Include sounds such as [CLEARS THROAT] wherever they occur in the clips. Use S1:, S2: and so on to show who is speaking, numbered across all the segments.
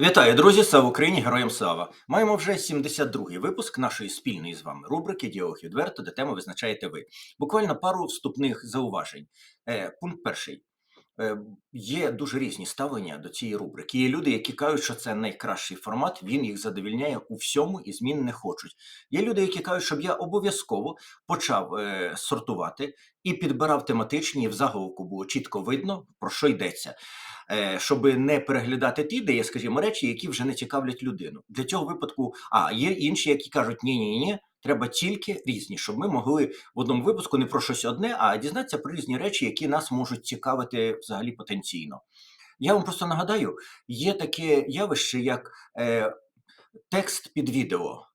S1: Вітаю, друзі! Слава Україні! Героям слава! Маємо вже 72-й випуск нашої спільної з вами рубрики Діалог відверто, де тему визначаєте ви. Буквально пару вступних зауважень. Е, пункт перший. Е, є дуже різні ставлення до цієї рубрики. Є люди, які кажуть, що це найкращий формат, він їх задовільняє у всьому і змін не хочуть. Є люди, які кажуть, щоб я обов'язково почав е, сортувати і підбирав тематичні, і в заголовку було чітко видно, про що йдеться. Е, щоб не переглядати ті, де є, скажімо, речі, які вже не цікавлять людину. Для цього випадку, а є інші, які кажуть, ні, ні, ні, треба тільки різні, щоб ми могли в одному випуску не про щось одне, а дізнатися про різні речі, які нас можуть цікавити взагалі потенційно. Я вам просто нагадаю, є таке явище, як е, текст під відео.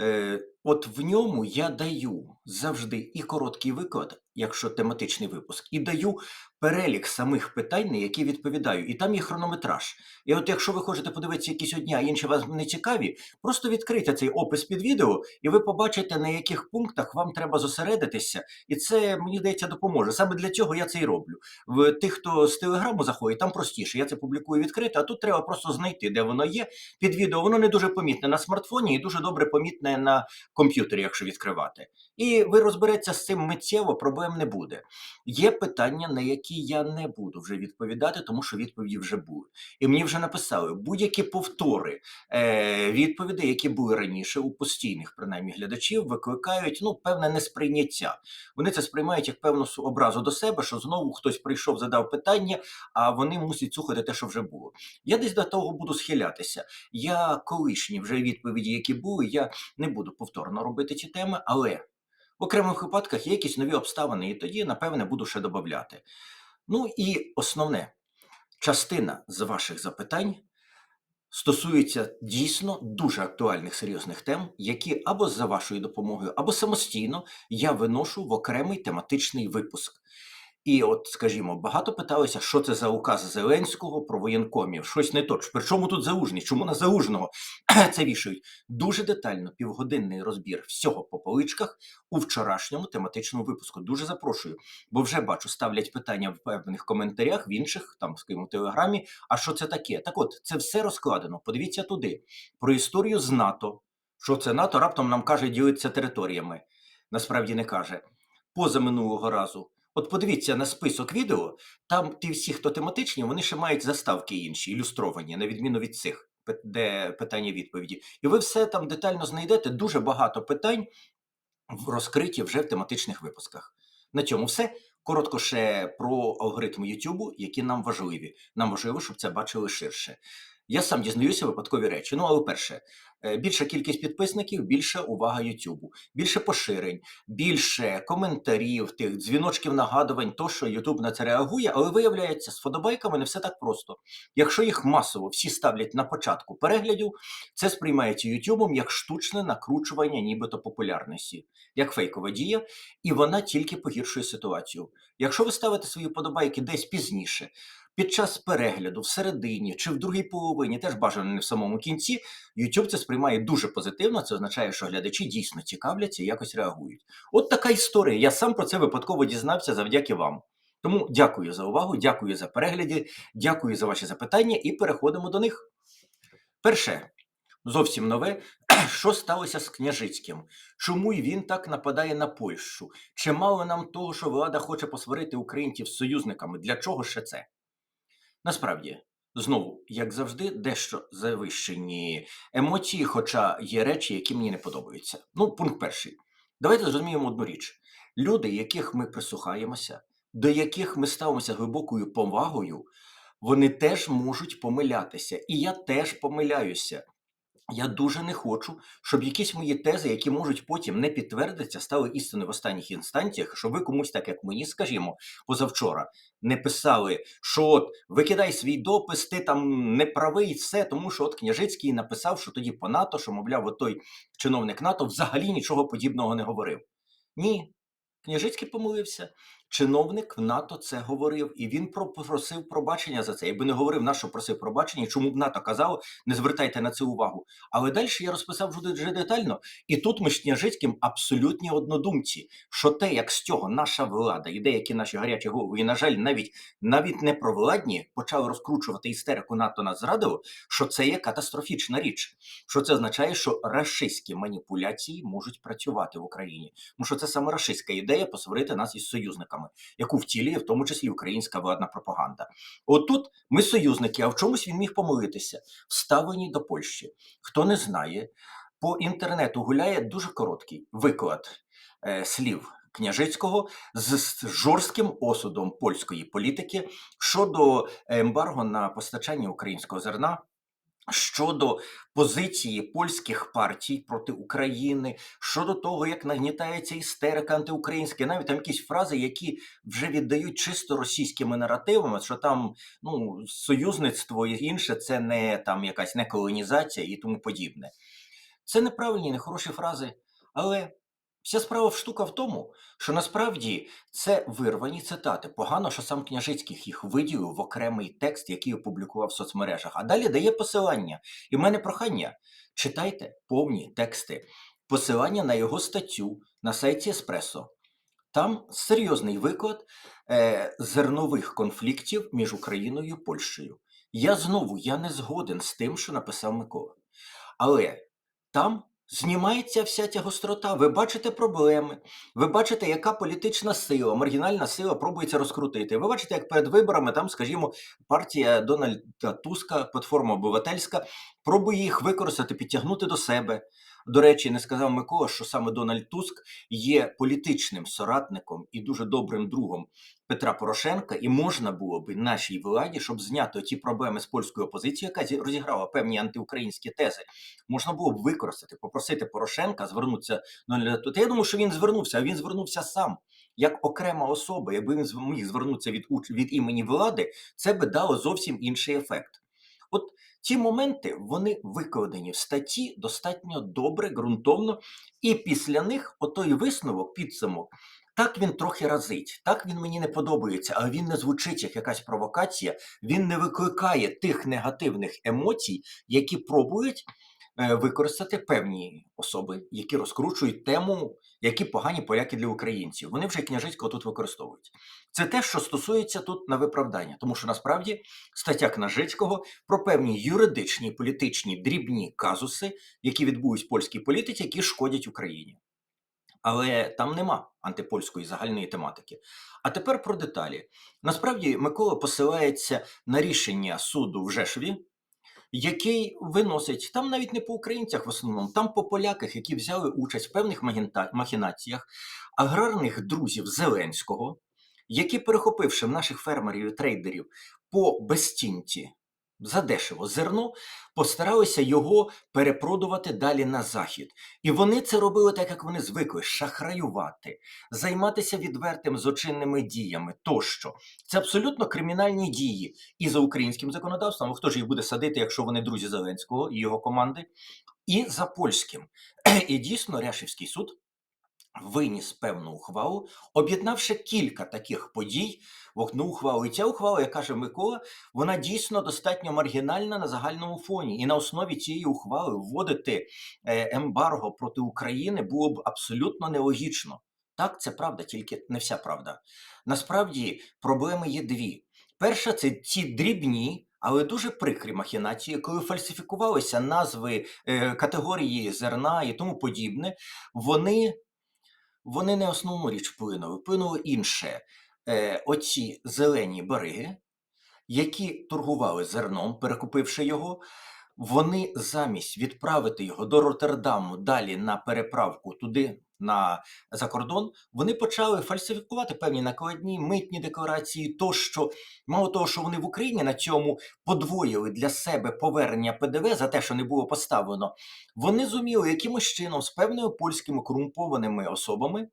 S1: Е, От в ньому я даю завжди і короткий виклад, якщо тематичний випуск, і даю перелік самих питань, на які відповідаю. І там є хронометраж. І от якщо ви хочете подивитися якісь одні, а інші вас не цікаві, просто відкрийте цей опис під відео, і ви побачите, на яких пунктах вам треба зосередитися. І це, мені здається, допоможе. Саме для цього я це і роблю. В тих, хто з телеграму заходить, там простіше. Я це публікую відкрито, а тут треба просто знайти, де воно є. Під відео воно не дуже помітне на смартфоні і дуже добре помітне на комп'ютері, якщо відкривати. І ви розбереться з цим миттєво, проблем не буде. Є питання, на які я не буду вже відповідати, тому що відповіді вже були. І мені вже написали будь-які повтори е, відповідей, які були раніше у постійних, принаймні, глядачів, викликають ну, певне несприйняття. Вони це сприймають як певну образу до себе, що знову хтось прийшов, задав питання, а вони мусять слухати те, що вже було. Я десь до того буду схилятися. Я колишні вже відповіді, які були, я не буду повторно робити ці теми, але в окремих випадках є якісь нові обставини, і тоді, напевне, буду ще додати. Ну і основне, частина з ваших запитань стосується дійсно дуже актуальних серйозних тем, які або за вашою допомогою, або самостійно я виношу в окремий тематичний випуск. І от, скажімо, багато питалися, що це за указ Зеленського про воєнкомів. Щось не то. Причому тут заужний? Чому на заужного [CLEARS THROAT] це вішають? Дуже детально півгодинний розбір всього по поличках у вчорашньому тематичному випуску. Дуже запрошую, бо вже бачу, ставлять питання в певних коментарях, в інших, там, скажімо, телеграмі. А що це таке? Так от, це все розкладено. Подивіться туди. Про історію з НАТО. Що це НАТО раптом нам каже, ділиться територіями. Насправді не каже. Поза минулого разу. От подивіться на список відео, там ті всі, хто тематичні, вони ще мають заставки інші, ілюстровані, на відміну від цих, де питання відповіді. І ви все там детально знайдете. Дуже багато питань розкриті вже в тематичних випусках. На цьому все. Коротко ще про алгоритми YouTube, які нам важливі. Нам важливо, щоб це бачили ширше. Я сам дізнаюся випадкові речі. Ну, але перше, більша кількість підписників, більша увага YouTube, більше поширень, більше коментарів, тих дзвіночків, нагадувань, то що YouTube на це реагує, але виявляється, з фодобайками не все так просто. Якщо їх масово всі ставлять на початку переглядів, це сприймається YouTube як штучне накручування, нібито популярності, як фейкова дія, і вона тільки погіршує ситуацію. Якщо ви ставите свої подобайки десь пізніше, під час перегляду, всередині чи в другій половині, теж бажано не в самому кінці, YouTube це сприймає дуже позитивно. Це означає, що глядачі дійсно цікавляться і якось реагують. От така історія. Я сам про це випадково дізнався завдяки вам. Тому дякую за увагу, дякую за перегляди, дякую за ваші запитання і переходимо до них. Перше, зовсім нове, [CLEARS THROAT] що сталося з Княжицьким? Чому й він так нападає на Польщу? Чи мало нам того, що влада хоче посварити українців з союзниками? Для чого ще це? Насправді, знову, як завжди, дещо завищені емоції, хоча є речі, які мені не подобаються. Ну, пункт перший. Давайте зрозуміємо одну річ: люди, яких ми прислухаємося, до яких ми ставимося глибокою повагою, вони теж можуть помилятися. І я теж помиляюся. Я дуже не хочу, щоб якісь мої тези, які можуть потім не підтвердитися, стали істиною в останніх інстанціях, щоб ви комусь, так як мені, скажімо, позавчора, не писали, що от викидай свій допис, ти там не правий, все, тому що от Княжицький написав, що тоді по НАТО, що, мовляв, от той чиновник НАТО взагалі нічого подібного не говорив. Ні, Княжицький помилився. Чиновник в НАТО це говорив, і він просив пробачення за це. Якби не говорив, на що просив пробачення, чому б НАТО казав, не звертайте на це увагу. Але далі я розписав дуже детально, і тут ми з Княжицьким абсолютні однодумці, що те, як з цього наша влада і деякі наші гарячі голови, і, на жаль, навіть навіть не провладні почали розкручувати істерику НАТО нас зрадило, що це є катастрофічна річ. Що це означає, що рашистські маніпуляції можуть працювати в Україні. Тому що це саме рашистська ідея посварити нас із союзниками, яку втілює в тому числі українська владна пропаганда. От тут ми союзники, а в чомусь він міг помилитися. Вставлені до Польщі. Хто не знає, по інтернету гуляє дуже короткий виклад е, слів. Княжицького з жорстким осудом польської політики щодо ембарго на постачання українського зерна, щодо позиції польських партій проти України, щодо того, як нагнітається істерика антиукраїнська, навіть там якісь фрази, які вже віддають чисто російськими наративами, що там ну союзництво і інше це не там якась не колонізація і тому подібне. Це неправильні, нехороші фрази, але вся справа в штука в тому, що насправді це вирвані цитати. Погано, що сам Княжицьких їх виділив в окремий текст, який опублікував в соцмережах. А далі дає посилання. І в мене прохання: читайте повні тексти, посилання на його статтю на сайті Еспресо. Там серйозний виклад е, зернових конфліктів між Україною і Польщею. Я знову я не згоден з тим, що написав Микола. Але там знімається вся ця гострота. Ви бачите проблеми, ви бачите, яка політична сила, маргінальна сила пробується розкрутити. Ви бачите, як перед виборами там, скажімо, партія Дональда Туска, платформа обивательська, пробує їх використати, підтягнути до себе. До речі, не сказав Микола, що саме Дональд Туск є політичним соратником і дуже добрим другом Петра Порошенка, і можна було би нашій владі, щоб зняти ті проблеми з польською опозицією, яка розіграла певні антиукраїнські тези, можна було б використати, попросити Порошенка звернутися до Туска. Я думаю, що він звернувся, а він звернувся сам. Як окрема особа, якби він зв- міг звернутися від від імені влади, це би дало зовсім інший ефект. От ці моменти вони викладені в статті достатньо добре, ґрунтовно, і після них отой висновок, підсумок, так він трохи разить, так він мені не подобається, але він не звучить як якась провокація, він не викликає тих негативних емоцій, які пробують використати певні особи, які розкручують тему, які погані поляки для українців. Вони вже княжицького тут використовують. Це те, що стосується тут на виправдання, тому що насправді стаття Княжицького про певні юридичні, політичні дрібні казуси, які відбулись в польській політиці, які шкодять Україні. Але там нема антипольської загальної тематики. А тепер про деталі. Насправді Микола посилається на рішення суду в Жешові, який виносить там навіть не по українцях в основному, там по поляках, які взяли участь в певних махінаціях аграрних друзів Зеленського, які, перехопивши наших фермерів і трейдерів по безцінці задешево зерно, постаралися його перепродувати далі на захід. І вони це робили так, як вони звикли шахраювати, займатися відвертим злочинними діями тощо. Це абсолютно кримінальні дії і за українським законодавством. Хто ж їх буде садити, якщо вони друзі Зеленського і його команди, і за польським. [CLEARS THROAT] І дійсно Ряшівський суд виніс певну ухвалу, об'єднавши кілька таких подій в одну ухвалу. І ця ухвала, як каже Микола, вона дійсно достатньо маргінальна на загальному фоні. І на основі цієї ухвали вводити е, ембарго проти України було б абсолютно нелогічно. Так, це правда, тільки не вся правда. Насправді проблеми є дві. Перша це ці дрібні. Але дуже прикрі махінації, коли фальсифікувалися назви е, категорії зерна і тому подібне, вони вони не основну річ вплинули, вплинуло інше. Е, оці зелені бариги, які торгували зерном, перекупивши його, вони замість відправити його до Роттердаму далі на переправку туди, на за кордон, вони почали фальсифікувати певні накладні митні декларації, тощо мало того, що вони в Україні на цьому подвоїли для себе повернення ПДВ за те, що не було поставлено. Вони зуміли якимось чином з певними польськими корумпованими особами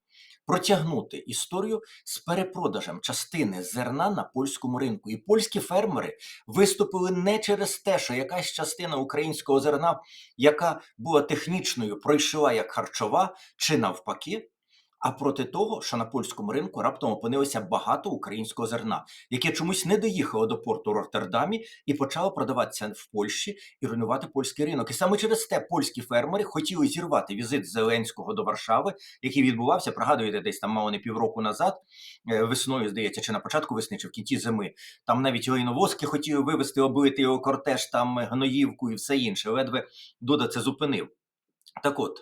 S1: протягнути історію з перепродажем частини зерна на польському ринку. І польські фермери виступили не через те, що якась частина українського зерна, яка була технічною, пройшла як харчова, чи навпаки. А проти того, що на польському ринку раптом опинилося багато українського зерна, яке чомусь не доїхало до порту Роттердамі і почало продаватися в Польщі і руйнувати польський ринок. І саме через те польські фермери хотіли зірвати візит Зеленського до Варшави, який відбувався, пригадуєте, десь там мало не півроку назад, е, весною, здається, чи на початку весни, чи в кінці зими. Там навіть лайновозки хотіли вивезти, облити його кортеж, там гноївку і все інше. Ледве Дуда це зупинив. Так от,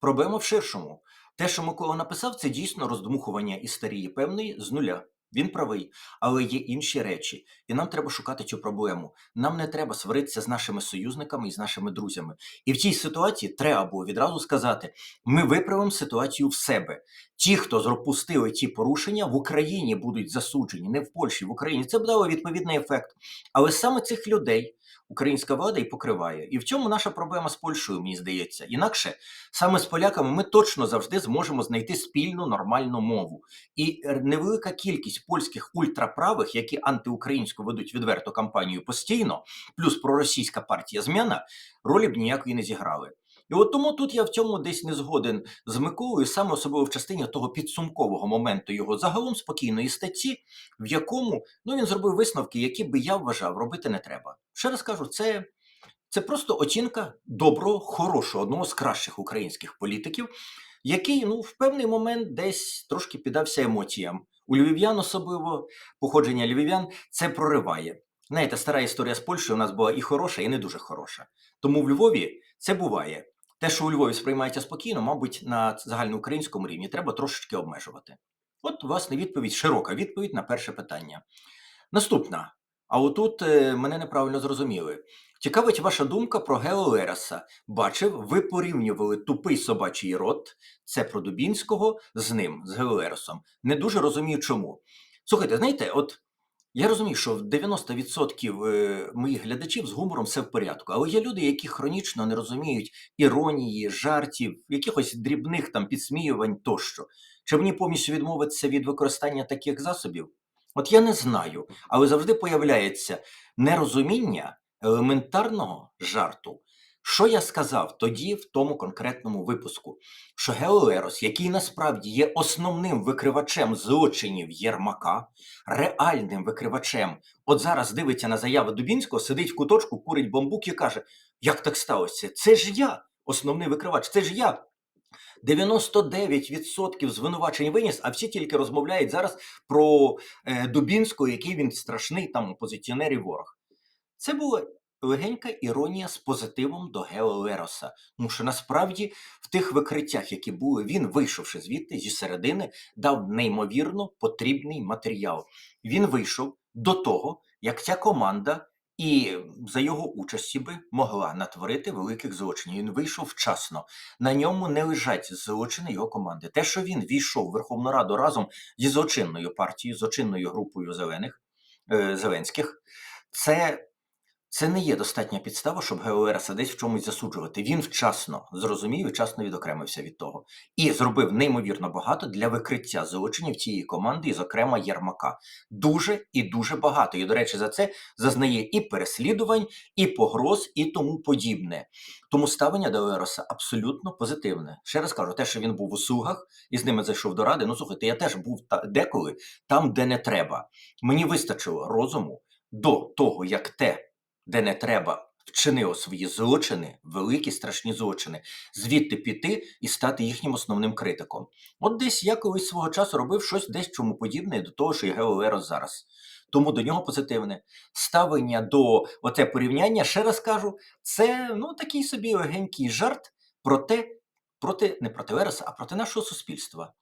S1: проблема в ширшому. Те, що Микола написав, це дійсно роздмухування історії певної з нуля. Він правий, але є інші речі, і нам треба шукати цю проблему. Нам не треба сваритися з нашими союзниками і з нашими друзями. І в цій ситуації треба було відразу сказати: ми виправимо ситуацію в себе. Ті, хто запустили ті порушення, в Україні будуть засуджені, не в Польщі, в Україні. Це б дало відповідний ефект. Але саме цих людей українська влада і покриває. І в цьому наша проблема з Польщею, мені здається. Інакше саме з поляками ми точно завжди зможемо знайти спільну нормальну мову. І е, невелика кількість польських ультраправих, які антиукраїнську ведуть відверту кампанію постійно, плюс проросійська партія зміна, ролі б ніякої не зіграли. І от тому тут я в цьому десь не згоден з Миколою, саме особливо в частині того підсумкового моменту його загалом спокійної статті, в якому ну він зробив висновки, які би я вважав робити не треба. Ще раз кажу, це, це просто оцінка доброго, хорошого, одного з кращих українських політиків, який ну в певний момент десь трошки піддався емоціям. У львів'ян особливо походження львів'ян це прориває. Знаєте, стара історія з Польщею у нас була і хороша, і не дуже хороша. Тому в Львові це буває. Те, що у Львові сприймається спокійно, мабуть, на загальноукраїнському рівні треба трошечки обмежувати. От, власне, відповідь, широка відповідь на перше питання. Наступна. А отут е, мене неправильно зрозуміли. Цікавить ваша думка про Гео Лереса. Бачив, ви порівнювали тупий собачий рот, це про Дубінського, з ним, з Гео Лересом. Не дуже розумію, чому. Слухайте, знаєте, от я розумію, що в 90% е, моїх глядачів з гумором все в порядку, але є люди, які хронічно не розуміють іронії, жартів, якихось дрібних там підсміювань тощо. Чи мені повністю відмовитися від використання таких засобів? От я не знаю, але завжди появляється нерозуміння елементарного жарту. Що я сказав тоді в тому конкретному випуску? Що Геолерос, який насправді є основним викривачем злочинів Єрмака, реальним викривачем, от зараз дивиться на заяви Дубінського, сидить в куточку, курить бамбук і каже: Як так сталося? Це ж я, основний викривач, це ж я. 99% звинувачень виніс, а всі тільки розмовляють зараз про е, Дубінського, який він страшний там опозиціонер і ворог. Це була легенька іронія з позитивом до Гео Лероса. Тому що насправді в тих викриттях, які були, він, вийшовши звідти зі середини, дав неймовірно потрібний матеріал. Він вийшов до того, як ця команда. І за його участі би могла натворити великих злочинів. Він вийшов вчасно. На ньому не лежать злочини його команди. Те, що він війшов в Верховну Раду разом зі злочинною партією, злочинною групою зелених е, зеленських, це це не є достатня підстава, щоб Геоереса десь в чомусь засуджувати. Він вчасно зрозумів і вчасно відокремився від того і зробив неймовірно багато для викриття злочинів цієї команди, і, зокрема, Єрмака. Дуже і дуже багато. І, до речі, за це зазнає і переслідувань, і погроз, і тому подібне. Тому ставлення до Ероса абсолютно позитивне. Ще раз кажу, те, що він був у сугах і з ними зайшов до ради. Ну слухайте, я теж був та деколи там, де не треба. Мені вистачило розуму до того, як те де не треба, вчинило свої злочини, великі страшні злочини, звідти піти і стати їхнім основним критиком. От десь я колись свого часу робив щось десь чому подібне до того, що і Гео Лерос зараз. Тому до нього позитивне ставлення до оце порівняння, ще раз кажу, це ну такий собі легенький жарт проте, проти не проти Лероса, а проти нашого суспільства.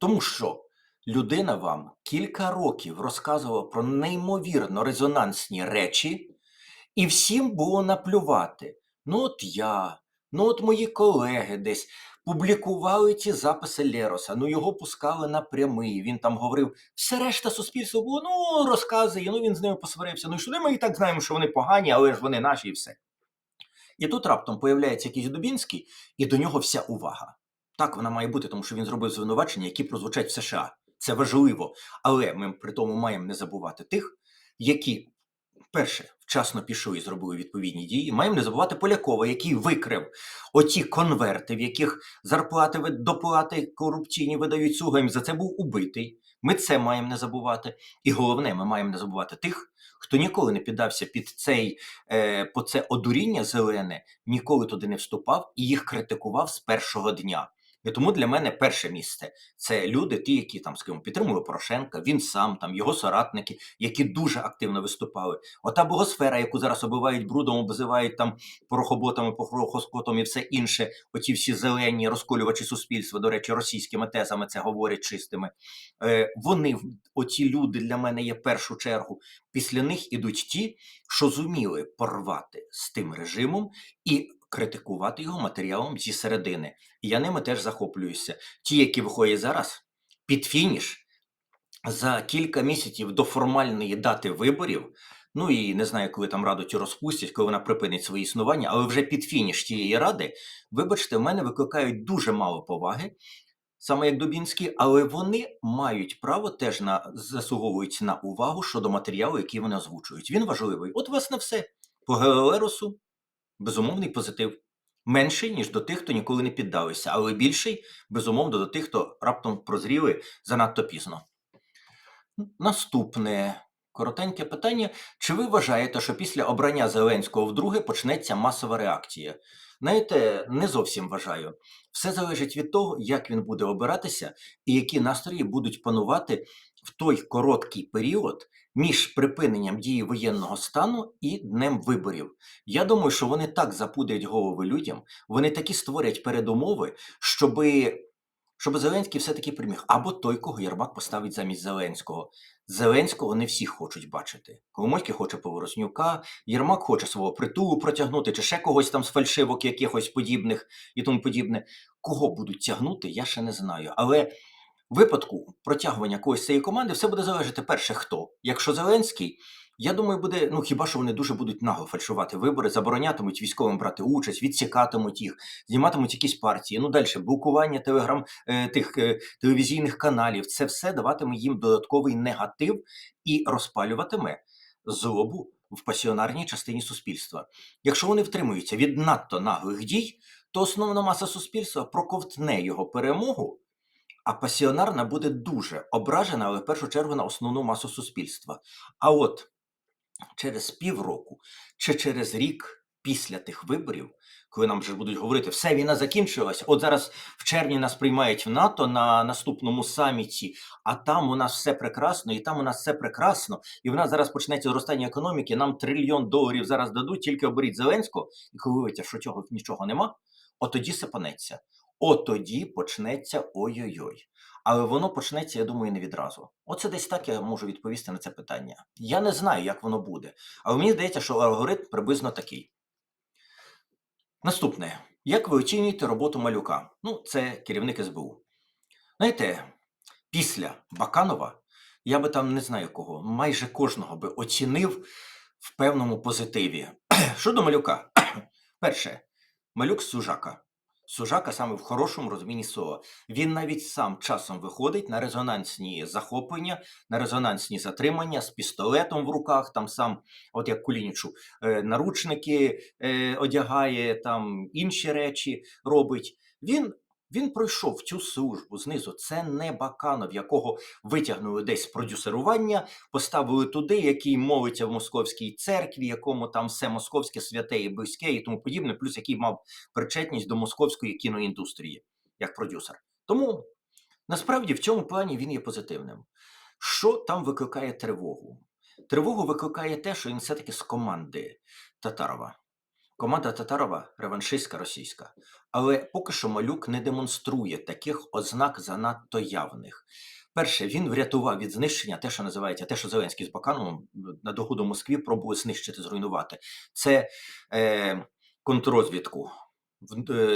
S1: Тому що людина вам кілька років розказувала про неймовірно резонансні речі. І всім було наплювати. Ну, от я, ну от мої колеги десь публікували ці записи Лероса, ну його пускали на прямий. Він там говорив, все решта суспільства було, ну, розказує, ну він з ними посварився. Ну і що ми і так знаємо, що вони погані, але ж вони наші і все. І тут раптом появляється якийсь Дубінський, і до нього вся увага. Так вона має бути, тому що він зробив звинувачення, які прозвучать в США. Це важливо. Але ми при тому маємо не забувати тих, які перше, вчасно пішли і зробили відповідні дії. Маємо не забувати Полякова, який викрив оті конверти, в яких зарплати доплати корупційні видають слугам. За це був убитий. Ми це маємо не забувати. І головне, ми маємо не забувати тих, хто ніколи не піддався під цей е, по це одуріння зелене, ніколи туди не вступав і їх критикував з першого дня. І тому для мене перше місце це люди, ті, які там скажімо, підтримували Порошенка, він сам, там його соратники, які дуже активно виступали. Ота богосфера, яку зараз оббивають брудом, обзивають там порохоботами, порохоскотом і все інше. Оті всі зелені розколювачі суспільства, до речі, російськими тезами це говорять чистими. Е, вони, оці люди для мене є першу чергу. Після них ідуть ті, що зуміли порвати з тим режимом і критикувати його матеріалом зі середини. І я ними теж захоплююся. Ті, які виходять зараз під фініш за кілька місяців до формальної дати виборів. Ну і не знаю, коли там раду цю розпустять, коли вона припинить своє існування, але вже під фініш тієї ради, вибачте, в мене викликають дуже мало поваги, саме як Дубінський, але вони мають право теж на заслуговують на увагу щодо матеріалу, який вони озвучують. Він важливий. От, власне, все. По Геолеросу безумовний позитив. Менший, ніж до тих, хто ніколи не піддався, але більший, безумовно, до тих, хто раптом прозріли занадто пізно. Наступне коротеньке питання. Чи ви вважаєте, що після обрання Зеленського вдруге почнеться масова реакція? Знаєте, не зовсім вважаю. Все залежить від того, як він буде обиратися і які настрої будуть панувати в той короткий період між припиненням дії воєнного стану і днем виборів. Я думаю, що вони так запудрять голови людям, вони такі створять передумови, щоби щоб Зеленський все-таки приміг. Або той, кого Єрмак поставить замість Зеленського. Зеленського не всі хочуть бачити. Коломойський хоче Повороснюка, Єрмак хоче свого притулу протягнути, чи ще когось там з фальшивок якихось подібних і тому подібне. Кого будуть тягнути, я ще не знаю. Але випадку протягування когось цієї команди все буде залежати перше хто. Якщо Зеленський, я думаю, буде, ну хіба що вони дуже будуть нагло фальшувати вибори, заборонятимуть військовим брати участь, відсікатимуть їх, зніматимуть якісь партії. Ну далі блокування телеграм е, тих е, телевізійних каналів. Це все даватиме їм додатковий негатив і розпалюватиме злобу в пасіонарній частині суспільства. Якщо вони втримуються від надто наглих дій, то основна маса суспільства проковтне його перемогу. А пасіонарна буде дуже ображена, але в першу чергу на основну масу суспільства. А от через півроку чи через рік після тих виборів, коли нам вже будуть говорити, все війна закінчилась. От зараз в червні нас приймають в НАТО на наступному саміті, а там у нас все прекрасно, і там у нас все прекрасно. І в нас зараз почнеться зростання економіки. Нам трильйон доларів зараз дадуть, тільки оберіть Зеленського, і коли виявиться, що цього нічого нема, от тоді сипанеться. От тоді почнеться ой-ой-ой. Але воно почнеться, я думаю, не відразу. Оце десь так я можу відповісти на це питання. Я не знаю, як воно буде. Але мені здається, що алгоритм приблизно такий. Наступне. Як ви оцінюєте роботу малюка? Ну, це керівник СБУ. Знаєте, після Баканова я би там не знаю кого, майже кожного би оцінив в певному позитиві. Щодо малюка, перше, малюк з сужака. Сужака саме в хорошому розумінні слова. Він навіть сам часом виходить на резонансні захоплення, на резонансні затримання з пістолетом в руках, там сам, от як Кулінічу, е, наручники е, одягає, там інші речі робить. Він, він пройшов цю службу знизу. Це не Баканов, якого витягнули десь продюсерування, поставили туди, який молиться в московській церкві, якому там все московське святе і близьке і тому подібне, плюс який мав причетність до московської кіноіндустрії як продюсер. Тому насправді в цьому плані він є позитивним. Що там викликає тривогу? Тривогу викликає те, що він все-таки з команди Татарова. Команда Татарова реваншистська російська. Але поки що малюк не демонструє таких ознак занадто явних. Перше, він врятував від знищення те, що називається, те, що Зеленський з Бакановим на догоду Москві пробує знищити, зруйнувати. Це е, контррозвідку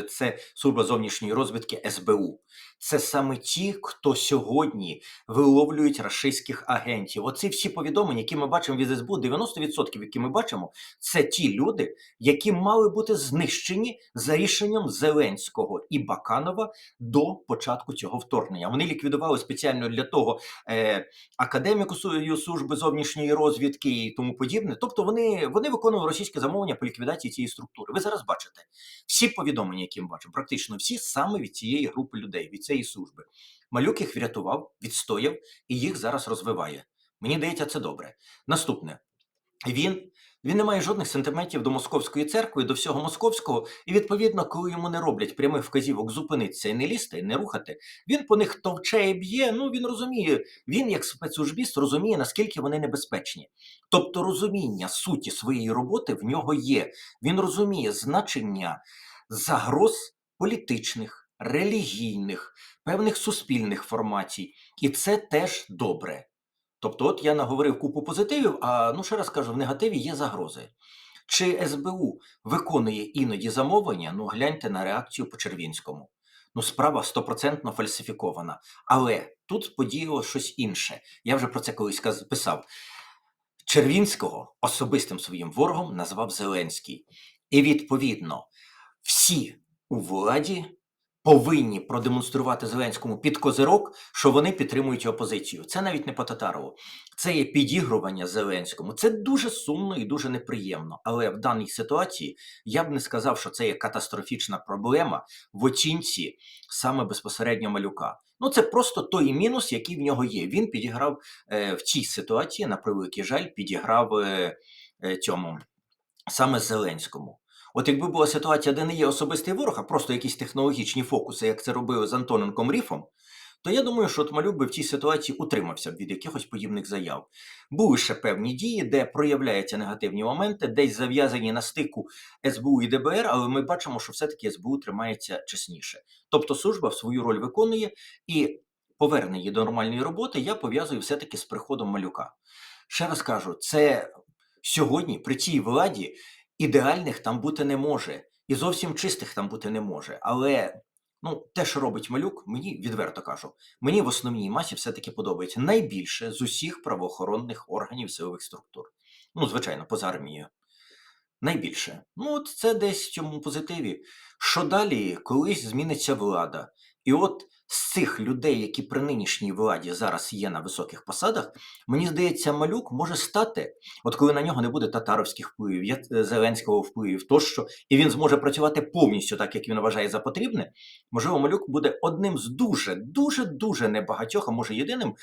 S1: це служба зовнішньої розвідки СБУ. Це саме ті, хто сьогодні виловлюють рашистських агентів. Оці всі повідомлення, які ми бачимо від СБУ, 90% які ми бачимо, це ті люди, які мали бути знищені за рішенням Зеленського і Баканова до початку цього вторгнення. Вони ліквідували спеціально для того е, академіку служби зовнішньої розвідки і тому подібне. Тобто вони, вони виконували російське замовлення по ліквідації цієї структури. Ви зараз бачите всі повідомлення, які ми бачимо, практично всі саме від цієї групи людей, від цієї служби. Малюк їх врятував, відстояв і їх зараз розвиває. Мені здається, це добре. Наступне. Він, він не має жодних сентиментів до московської церкви, до всього московського, і відповідно, коли йому не роблять прямих вказівок зупинитися і не лізти, і не рухати, він по них товче і б'є. Ну він розуміє, він як спецслужбіст розуміє, наскільки вони небезпечні. Тобто розуміння суті своєї роботи в нього є. Він розуміє значення загроз політичних, релігійних, певних суспільних формацій, і це теж добре. Тобто, от я наговорив купу позитивів, а ну ще раз кажу, в негативі є загрози. Чи СБУ виконує іноді замовлення? Ну гляньте на реакцію по Червінському. Ну, справа стопроцентно фальсифікована. Але тут подіяло щось інше. Я вже про це колись писав. Червінського особистим своїм ворогом назвав Зеленський. І відповідно, всі у владі повинні продемонструвати Зеленському під козирок, що вони підтримують опозицію. Це навіть не по Татарову. Це є підігрування Зеленському. Це дуже сумно і дуже неприємно. Але в даній ситуації я б не сказав, що це є катастрофічна проблема в оцінці саме безпосередньо малюка. Ну, це просто той мінус, який в нього є. Він підіграв е, в цій ситуації, на превеликий жаль, підіграв е, е, цьому саме Зеленському. От якби була ситуація, де не є особистий ворог, а просто якісь технологічні фокуси, як це робили з Антоненком Ріфом, то я думаю, що от Малюк би в цій ситуації утримався б від якихось подібних заяв. Були ще певні дії, де проявляються негативні моменти, десь зав'язані на стику СБУ і ДБР, але ми бачимо, що все-таки СБУ тримається чесніше. Тобто служба свою роль виконує і повернення до нормальної роботи я пов'язую все-таки з приходом малюка. Ще раз кажу, це сьогодні при цій владі ідеальних там бути не може, і зовсім чистих там бути не може. Але ну, те, що робить малюк, мені відверто кажу, мені в основній масі все-таки подобається найбільше з усіх правоохоронних органів силових структур. Ну, звичайно, поза армією. Найбільше. Ну, от це десь в цьому позитиві. Що далі, колись зміниться влада. І от з цих людей, які при нинішній владі зараз є на високих посадах, мені здається, малюк може стати, от коли на нього не буде татаровських впливів, е, Зеленського впливів тощо, і він зможе працювати повністю так, як він вважає за потрібне, можливо, малюк буде одним з дуже, дуже, дуже небагатьох, а може єдиним,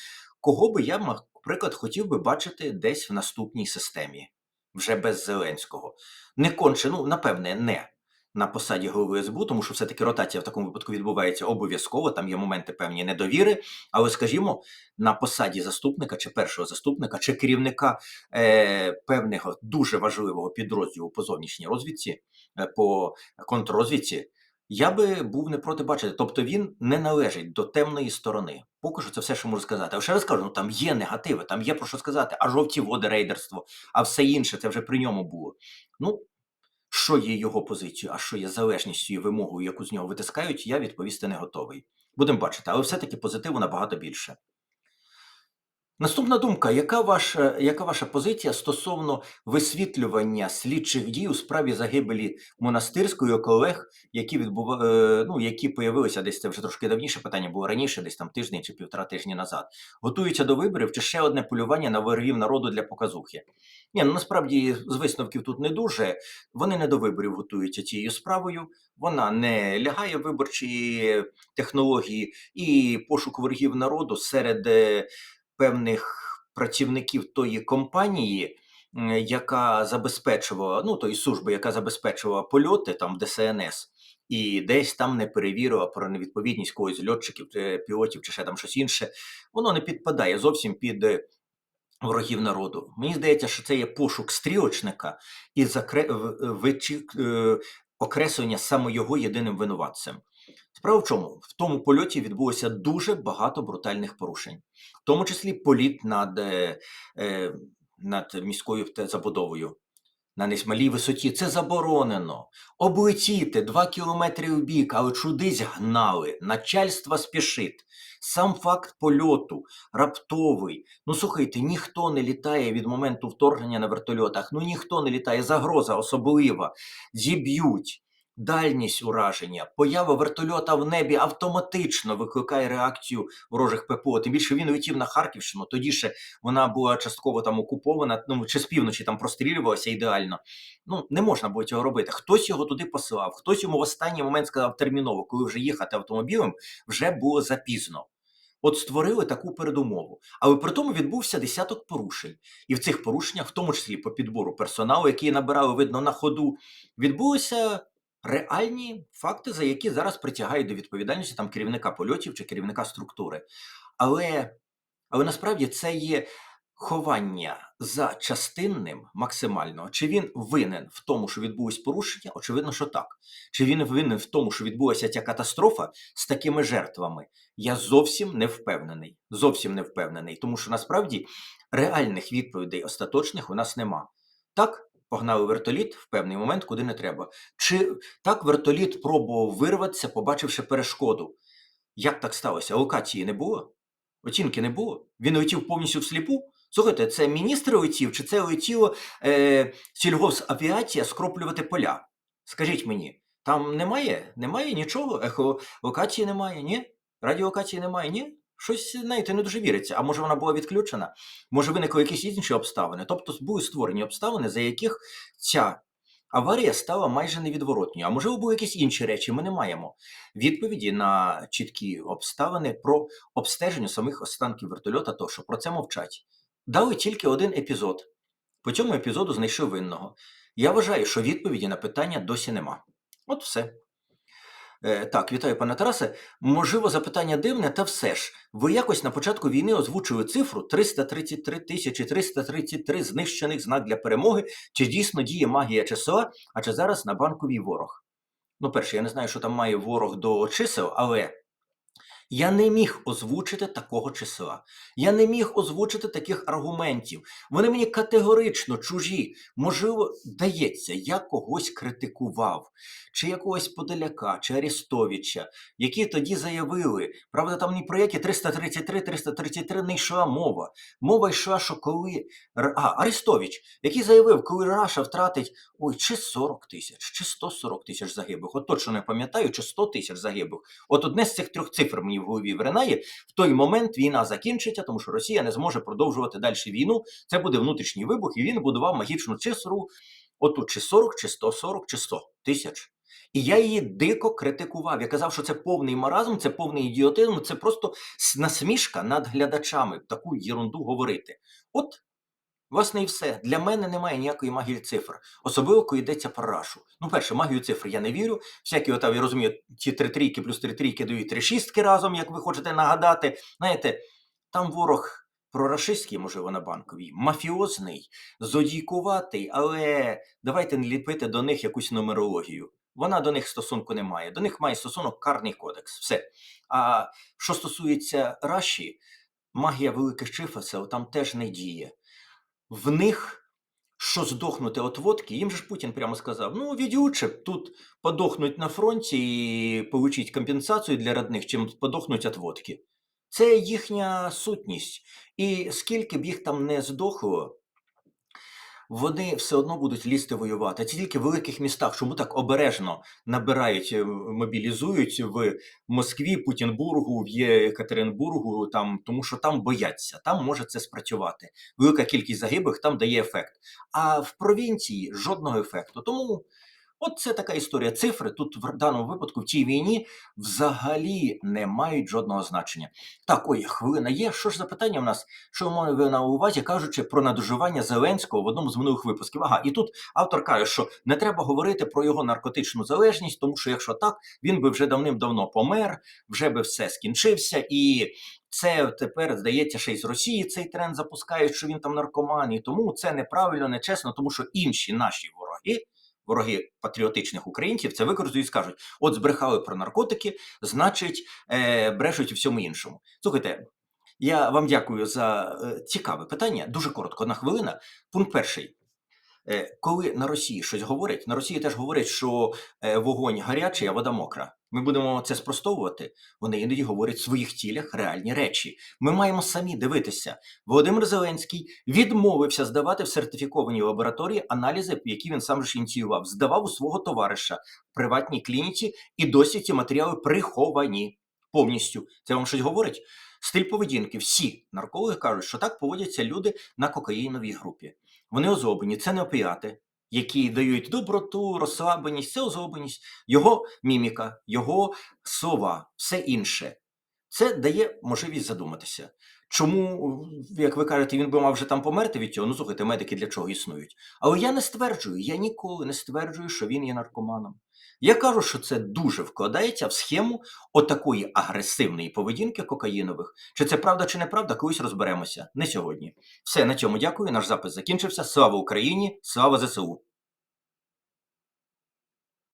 S1: кого би я, наприклад, хотів би бачити десь в наступній системі, вже без Зеленського. Не конче, ну, напевне, не на посаді голови СБУ, тому що все-таки ротація в такому випадку відбувається обов'язково, там є моменти певні недовіри. Але, скажімо, на посаді заступника чи першого заступника, чи керівника е, певного дуже важливого підрозділу по зовнішній розвідці, е, по контррозвідці, я би був не проти бачити. Тобто він не належить до темної сторони. Поки що це все, що можу сказати. А ще раз кажу, ну там є негативи, там є про що сказати, а жовті води, рейдерство, а все інше це вже при ньому було. Ну, що є його позицією, а що є залежністю і вимогою, яку з нього витискають, я відповісти не готовий. Будемо бачити, але все-таки позитиву набагато більше. Наступна думка: яка ваша, яка ваша позиція стосовно висвітлювання слідчих дій у справі загибелі монастирської колег, які відбува... е, ну, які появилися десь це вже трошки давніше питання було раніше, десь там тиждень чи півтора тижні назад, готуються до виборів чи ще одне полювання на ворогів народу для показухи? Ні, ну насправді з висновків тут не дуже. Вони не до виборів готуються цією справою. Вона не лягає виборчі технології і пошук ворогів народу серед е, певних працівників тої компанії, яка забезпечувала, ну тої служби, яка забезпечувала польоти там в ДСНС. І десь там не перевірила про невідповідність когось з льотчиків, пілотів чи ще там щось інше. Воно не підпадає зовсім під е, ворогів народу. Мені здається, що це є пошук стрілочника і закре... вичі- е, окреслення саме його єдиним винуватцем. Справа в чому? В тому польоті відбулося дуже багато брутальних порушень, в тому числі політ над, е, е, над міською забудовою. на несмалій висоті. Це заборонено. Облетіти два кілометри в бік, але чудись гнали. Начальство спішить. Сам факт польоту раптовий. Ну слухайте, ніхто не літає від моменту вторгнення на вертольотах. Ну ніхто не літає. Загроза особлива. Зіб'ють. Дальність ураження, поява вертольота в небі автоматично викликає реакцію ворожих ППО. Тим більше він летів на Харківщину. Тоді ще вона була частково там окупована, ну чи з півночі там прострілювалася ідеально. Ну не можна було цього робити. Хтось його туди посилав, хтось йому в останній момент сказав терміново, коли вже їхати автомобілем, вже було запізно. От створили таку передумову, але при тому відбувся десяток порушень, і в цих порушеннях, в тому числі по підбору персоналу, який набирали видно на ходу, відбулося реальні факти, за які зараз притягають до відповідальності там керівника польотів чи керівника структури. Але, але насправді це є ховання за частинним максимально. Чи він винен в тому, що відбулось порушення? Очевидно, що так. Чи він винен в тому, що відбулася ця катастрофа з такими жертвами? Я зовсім не впевнений. Зовсім не впевнений, тому що насправді реальних відповідей остаточних у нас нема. Так, погнали вертоліт в певний момент, куди не треба. Чи так вертоліт пробував вирватися, побачивши перешкоду? Як так сталося? Локації не було? Оцінки не було? Він летів повністю всліпу? Слухайте, це міністр летів, чи це летіло е, сільгосавіація скроплювати поля? Скажіть мені, там немає? Немає нічого? Ехолокації немає, ні? Радіолокації немає, ні? Щось, знаєте, не дуже віриться. А може вона була відключена? Може виникли якісь інші обставини? Тобто були створені обставини, за яких ця аварія стала майже невідворотною. А можливо, були якісь інші речі. Ми не маємо відповіді на чіткі обставини про обстеження самих останків вертольота, тощо про це мовчать. Дали тільки один епізод. По цьому епізоду знайшли винного. Я вважаю, що відповіді на питання досі нема. От все. Е, так, вітаю, пане Тарасе. Можливо, запитання дивне, та все ж. Ви якось на початку війни озвучили цифру 333 тисячі 333 знищених знак для перемоги. Чи дійсно діє магія ЧСО? а чи зараз на банковій ворог? Ну, перше, я не знаю, що там має ворог до чисел, але я не міг озвучити такого числа. Я не міг озвучити таких аргументів. Вони мені категорично чужі. Можливо, дається, я когось критикував, чи якогось Подоляка, чи Арестовича, які тоді заявили. Правда, там ні про які 333, 333 не йшла мова. Мова йшла, що коли а, Арестович, який заявив, коли Раша втратить ой, чи 40 тисяч, чи 140 тисяч загиблих. От точно не пам'ятаю, чи 100 тисяч загиблих. От одне з цих трьох цифр мені в голові виринає. В той момент війна закінчиться, тому що Росія не зможе продовжувати далі війну. Це буде внутрішній вибух, і він будував магічну цифру. оту чи 40, чи 140, чи 100 тисяч. І я її дико критикував. Я казав, що це повний маразм, це повний ідіотизм, це просто насмішка над глядачами таку єрунду говорити. От, власне, і все. Для мене немає ніякої магії цифр. Особливо, коли йдеться про рашу. Ну, перше, магію цифр я не вірю. Всякі, отав, я розумію, ті три трійки плюс три трійки дають три шістки разом, як ви хочете нагадати. Знаєте, там ворог. Прорашистський, можливо, на банковій, мафіозний, зодійкуватий, але давайте не ліпити до них якусь нумерологію. Вона до них стосунку не має. До них має стосунок карний кодекс. Все. А що стосується Раші, магія великих чиферсел там теж не діє. В них що здохнути от водки, їм же ж Путін прямо сказав: ну, відюче тут подохнуть на фронті і получить компенсацію для родних, чим подохнуть від водки. Це їхня сутність. І скільки б їх там не здохло, вони все одно будуть лізти воювати. Тільки в великих містах, чому так обережно набирають, е, мобілізують в Москві, Путінбургу, в Єкатеринбургу, там, тому що там бояться, там може це спрацювати. Велика кількість загиблих там дає ефект. А в провінції жодного ефекту. Тому. От це така історія. Цифри тут в даному випадку в цій війні взагалі не мають жодного значення. Так, ой, хвилина є. Що ж за питання в нас? Що маю на увазі, кажучи про надоживання Зеленського в одному з минулих випусків? Ага, і тут автор каже, що не треба говорити про його наркотичну залежність, тому що якщо так, він би вже давним-давно помер, вже би все скінчився і. Це тепер здається, ще й з Росії цей тренд запускають, що він там наркоман, і тому це неправильно, нечесно, тому що інші наші вороги вороги патріотичних українців це використають і скажуть: от збрехали про наркотики, значить, е, брешуть у всьому іншому. Слухайте, я вам дякую за е, цікаве питання. Дуже коротко, одна хвилина. Пункт перший. Е, коли на Росії щось говорять, на Росії теж говорять, що е, вогонь гарячий, а вода мокра. Ми будемо це спростовувати. Вони іноді говорять в своїх цілях реальні речі. Ми маємо самі дивитися. Володимир Зеленський відмовився здавати в сертифікованій лабораторії аналізи, які він сам же ініціював. Здавав у свого товариша в приватній клініці, і досі ці матеріали приховані повністю. Це вам щось говорить? Стиль поведінки. Всі наркологи кажуть, що так поводяться люди на кокаїновій групі. Вони озлоблені, це не опіати, які дають доброту, розслабленість, це озлобленість, його міміка, його слова, все інше. Це дає можливість задуматися. Чому, як ви кажете, він би мав вже там померти від цього? Ну слухайте, медики для чого існують? Але я не стверджую, я ніколи не стверджую, що він є наркоманом. Я кажу, що це дуже вкладається в схему отакої агресивної поведінки кокаїнових. Чи це правда, чи неправда, колись розберемося. Не сьогодні. Все, на цьому дякую. Наш запис закінчився. Слава Україні! Слава ЗСУ!